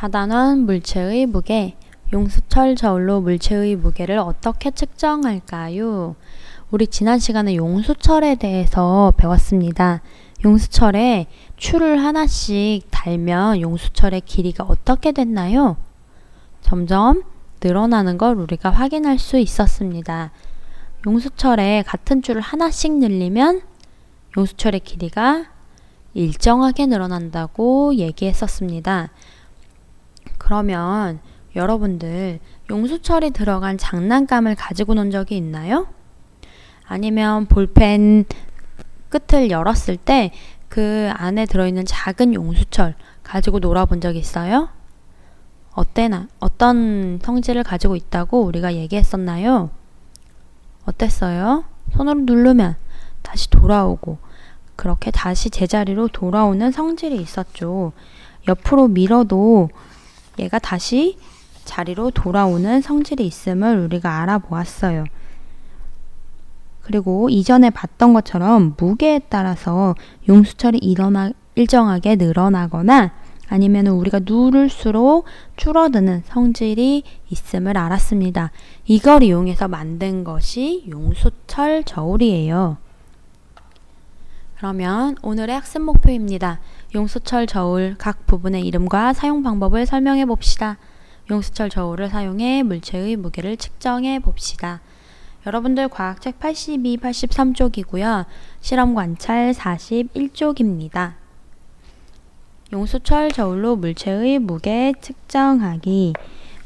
다단원 물체의 무게, 용수철 저울로 물체의 무게를 어떻게 측정할까요? 우리 지난 시간에 용수철에 대해서 배웠습니다. 용수철에 줄을 하나씩 달면 용수철의 길이가 어떻게 됐나요? 점점 늘어나는 걸 우리가 확인할 수 있었습니다. 용수철에 같은 줄을 하나씩 늘리면 용수철의 길이가 일정하게 늘어난다고 얘기했었습니다. 그러면 여러분들 용수철이 들어간 장난감을 가지고 논 적이 있나요? 아니면 볼펜 끝을 열었을 때 그 안에 들어있는 작은 용수철 가지고 놀아본 적 있어요? 어때나, 어떤 성질을 가지고 있다고 우리가 얘기했었나요? 어땠어요? 손으로 누르면 다시 돌아오고, 그렇게 다시 제자리로 돌아오는 성질이 있었죠. 옆으로 밀어도 얘가 다시 자리로 돌아오는 성질이 있음을 우리가 알아보았어요. 그리고 이전에 봤던 것처럼 무게에 따라서 용수철이 일어나, 일정하게 늘어나거나 아니면 우리가 누를수록 줄어드는 성질이 있음을 알았습니다. 이걸 이용해서 만든 것이 용수철 저울이에요. 그러면 오늘의 학습 목표입니다. 용수철 저울 각 부분의 이름과 사용 방법을 설명해 봅시다. 용수철 저울을 사용해 물체의 무게를 측정해 봅시다. 여러분들 과학책 82, 83쪽이고요. 실험 관찰 41쪽입니다. 용수철 저울로 물체의 무게 측정하기.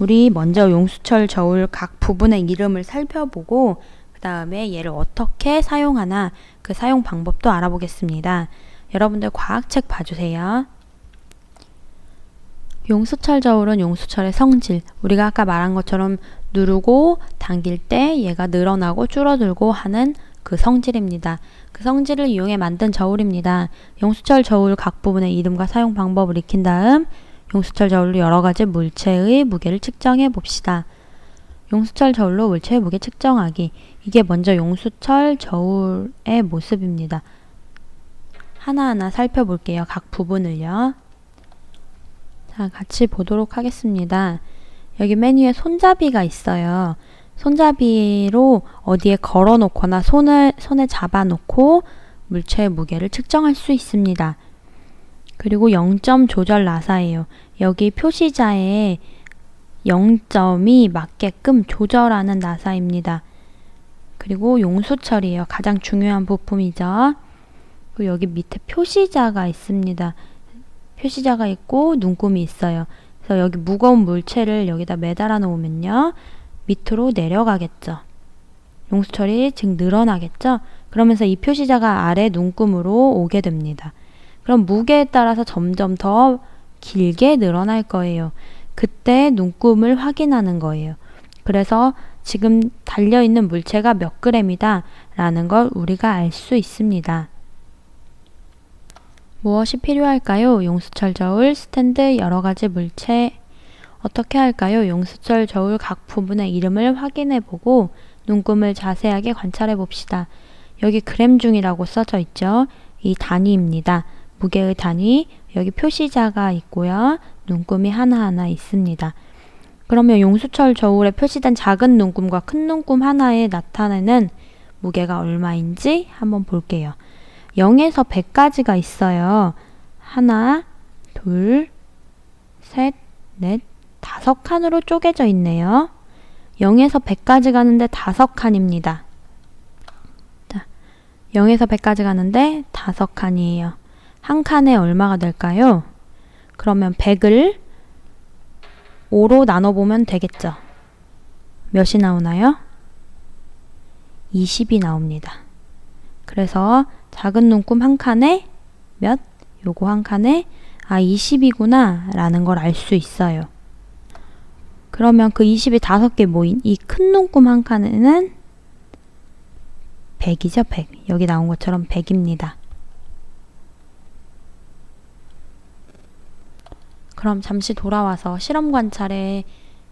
우리 먼저 용수철 저울 각 부분의 이름을 살펴보고 그 다음에 얘를 어떻게 사용하나 그 사용 방법도 알아보겠습니다. 여러분들 과학책 봐주세요. 용수철 저울은 용수철의 성질. 우리가 아까 말한 것처럼 누르고 당길 때 얘가 늘어나고 줄어들고 하는 그 성질입니다. 그 성질을 이용해 만든 저울입니다. 용수철 저울 각 부분의 이름과 사용 방법을 익힌 다음 용수철 저울로 여러 가지 물체의 무게를 측정해 봅시다. 용수철 저울로 물체의 무게 측정하기. 이게 먼저 용수철 저울의 모습입니다. 하나하나 살펴볼게요. 각 부분을요. 자, 같이 보도록 하겠습니다. 여기 메뉴에 손잡이가 있어요. 손잡이로 어디에 걸어 놓거나 손을, 손에 잡아 놓고 물체의 무게를 측정할 수 있습니다. 그리고 0점 조절 나사예요. 여기 표시자에 0점이 맞게끔 조절하는 나사입니다. 그리고 용수철이에요. 가장 중요한 부품이죠. 그리고 여기 밑에 표시자가 있습니다. 표시자가 있고 눈금이 있어요. 그래서 여기 무거운 물체를 여기다 매달아 놓으면요. 밑으로 내려가겠죠. 용수철이 즉 늘어나겠죠. 그러면서 이 표시자가 아래 눈금으로 오게 됩니다. 그럼 무게에 따라서 점점 더 길게 늘어날 거예요. 그때 눈금을 확인하는 거예요. 그래서 지금 달려있는 물체가 몇 그램이다 라는 걸 우리가 알 수 있습니다. 무엇이 필요할까요? 용수철 저울, 스탠드, 여러 가지 물체. 어떻게 할까요? 용수철 저울 각 부분의 이름을 확인해 보고 눈금을 자세하게 관찰해 봅시다. 여기 그램 중이라고 써져 있죠? 이 단위입니다. 무게의 단위, 여기 표시자가 있고요. 눈금이 하나하나 있습니다. 그러면 용수철 저울에 표시된 작은 눈금과 큰 눈금 하나에 나타내는 무게가 얼마인지 한번 볼게요. 0에서 100까지가 있어요. 하나, 둘, 셋, 넷, 다섯 칸으로 쪼개져 있네요. 0에서 100까지 가는데 다섯 칸입니다. 자, 0에서 100까지 가는데 다섯 칸이에요. 한 칸에 얼마가 될까요? 그러면 100을 5로 나눠보면 되겠죠. 몇이 나오나요? 20이 나옵니다. 그래서 작은 눈금 한 칸에 몇? 요거 한 칸에 아 20이구나 라는 걸 알 수 있어요. 그러면 그 20이 다섯 개 모인 이 큰 눈금 한 칸에는 100이죠 100. 여기 나온 것처럼 100입니다. 그럼 잠시 돌아와서 실험 관찰에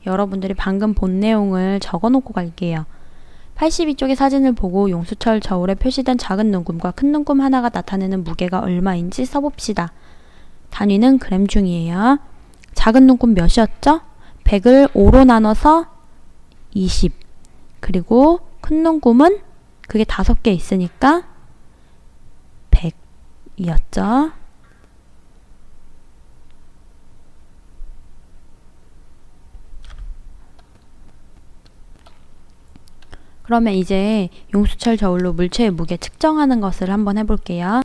여러분들이 방금 본 내용을 적어 놓고 갈게요. 82쪽의 사진을 보고 용수철 저울에 표시된 작은 눈금과 큰 눈금 하나가 나타내는 무게가 얼마인지 써봅시다. 단위는 그램 중이에요. 작은 눈금 몇이었죠? 100을 5로 나눠서 20. 그리고 큰 눈금은 그게 다섯 개 있으니까 100이었죠. 그러면 이제 용수철 저울로 물체의 무게 측정하는 것을 한번 해볼게요.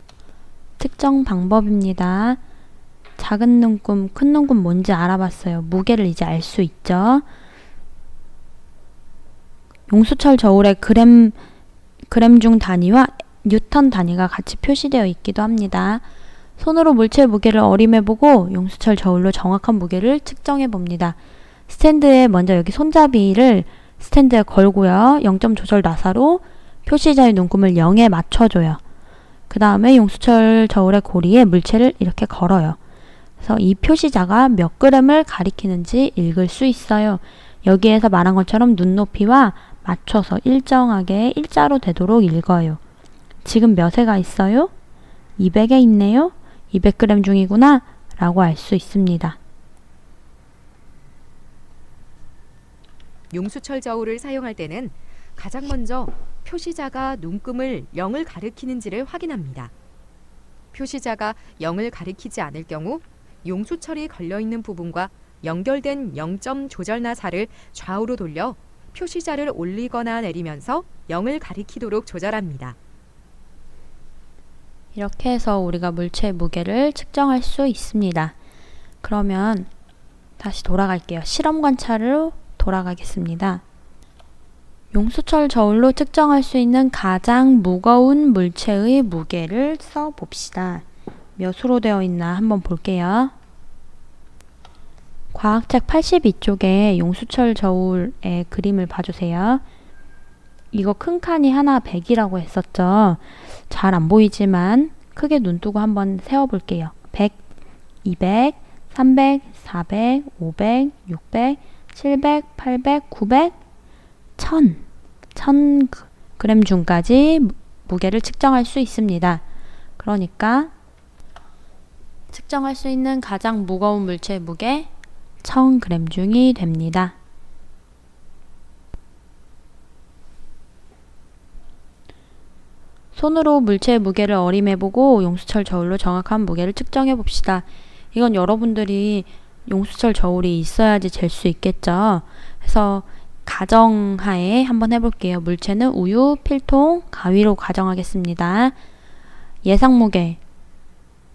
측정 방법입니다. 작은 눈금, 큰 눈금 뭔지 알아봤어요. 무게를 이제 알 수 있죠. 용수철 저울의 그램, 그램 중 단위와 뉴턴 단위가 같이 표시되어 있기도 합니다. 손으로 물체의 무게를 어림해보고 용수철 저울로 정확한 무게를 측정해 봅니다. 스탠드에 먼저 여기 손잡이를 스탠드에 걸고요. 0점 조절 나사로 표시자의 눈금을 0에 맞춰줘요. 그 다음에 용수철 저울의 고리에 물체를 이렇게 걸어요. 그래서 이 표시자가 몇 그램을 가리키는지 읽을 수 있어요. 여기에서 말한 것처럼 눈높이와 맞춰서 일정하게 일자로 되도록 읽어요. 지금 몇에가 있어요? 200에 있네요. 200g 중이구나 라고 알 수 있습니다. 용수철 저울을 사용할 때는 가장 먼저 표시자가 눈금을 0을 가리키는지를 확인합니다. 표시자가 0을 가리키지 않을 경우 용수철이 걸려 있는 부분과 연결된 0점 조절 나 사를 좌우로 돌려 표시자를 올리거나 내리면서 0을 가리키도록 조절합니다. 이렇게 해서 우리가 물체의 무게를 측정할 수 있습니다. 그러면 다시 돌아갈게요. 실험 관찰로 돌아가겠습니다. 용수철 저울로 측정할 수 있는 가장 무거운 물체의 무게를 써 봅시다. 몇으로 되어 있나 한번 볼게요. 과학책 82쪽에 용수철 저울의 그림을 봐주세요. 이거 큰 칸이 하나 100이라고 했었죠. 잘 안 보이지만 크게 눈 뜨고 한번 세어볼게요. 100, 200, 300, 400, 500, 600, 700, 800, 900, 1000, 1000 그램 중까지 무- 무게를 측정할 수 있습니다. 그러니까 측정할 수 있는 가장 무거운 물체의 무게 1000g 중이 됩니다. 손으로 물체의 무게를 어림해보고 용수철 저울로 정확한 무게를 측정해 봅시다. 이건 여러분들이 용수철 저울이 있어야지 잴 수 있겠죠. 그래서 가정하에 한번 해볼게요. 물체는 우유, 필통, 가위로 가정하겠습니다. 예상 무게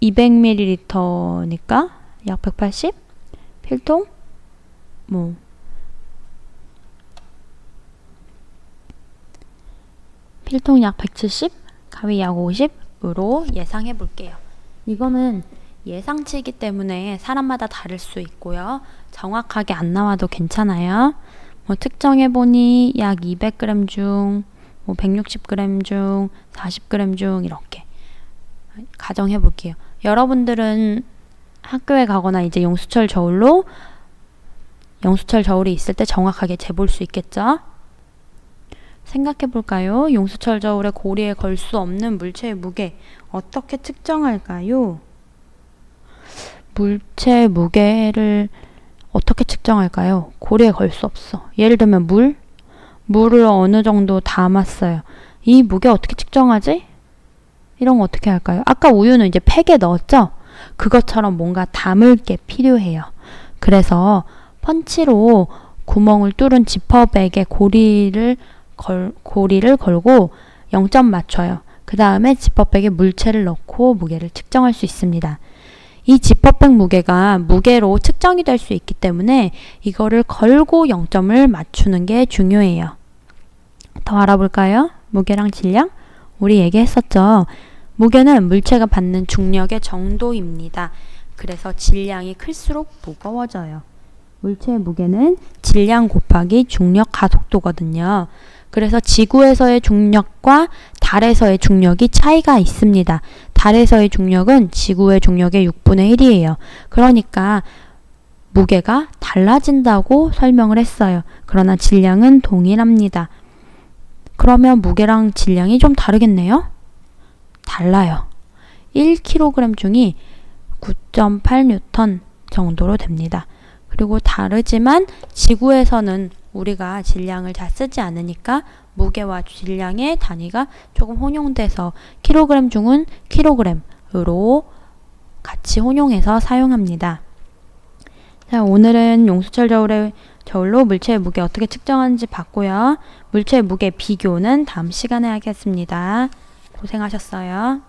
200ml니까 약 180? 필통? 뭐 필통 약 170, 가위 약 50으로 예상해 볼게요. 이거는 예상치이기 때문에 사람마다 다를 수 있고요. 정확하게 안 나와도 괜찮아요. 뭐 특정해 보니 약 200g 중, 뭐 160g 중, 40g 중 이렇게 가정해 볼게요. 여러분들은 학교에 가거나 이제 용수철 저울로 용수철 저울이 있을 때 정확하게 재볼 수 있겠죠? 생각해 볼까요? 용수철 저울의 고리에 걸 수 없는 물체의 무게 어떻게 측정할까요? 물체의 무게를 어떻게 측정할까요? 고리에 걸 수 없어. 예를 들면 물? 물을 어느 정도 담았어요. 이 무게 어떻게 측정하지? 이런 거 어떻게 할까요? 아까 우유는 이제 팩에 넣었죠? 그것처럼 뭔가 담을 게 필요해요. 그래서 펀치로 구멍을 뚫은 지퍼백에 고리를 걸, 고리를 걸고 0점 맞춰요. 그 다음에 지퍼백에 물체를 넣고 무게를 측정할 수 있습니다. 이 지퍼백 무게가 무게로 측정이 될 수 있기 때문에 이거를 걸고 0점을 맞추는 게 중요해요. 더 알아볼까요? 무게랑 질량? 우리 얘기했었죠. 무게는 물체가 받는 중력의 정도입니다. 그래서 질량이 클수록 무거워져요. 물체의 무게는 질량 곱하기 중력 가속도거든요. 그래서 지구에서의 중력과 달에서의 중력이 차이가 있습니다. 달에서의 중력은 지구의 중력의 6분의 1이에요. 그러니까 무게가 달라진다고 설명을 했어요. 그러나 질량은 동일합니다. 그러면 무게랑 질량이 좀 다르겠네요? 달라요. 1kg 중이 9.8N, 정도로 됩니다. 그리고 다르지만 지구에서는 우리가 질량을 잘 쓰지 않으니까 무게와 질량의 단위가 조금 혼용돼서 킬로그램 중은 킬로그램으로 같이 혼용해서 사용합니다. 자, 오늘은 용수철 저울의 저울로 물체의 무게 어떻게 측정하는지 봤고요. 물체의 무게 비교는 다음 시간에 하겠습니다. 고생하셨어요.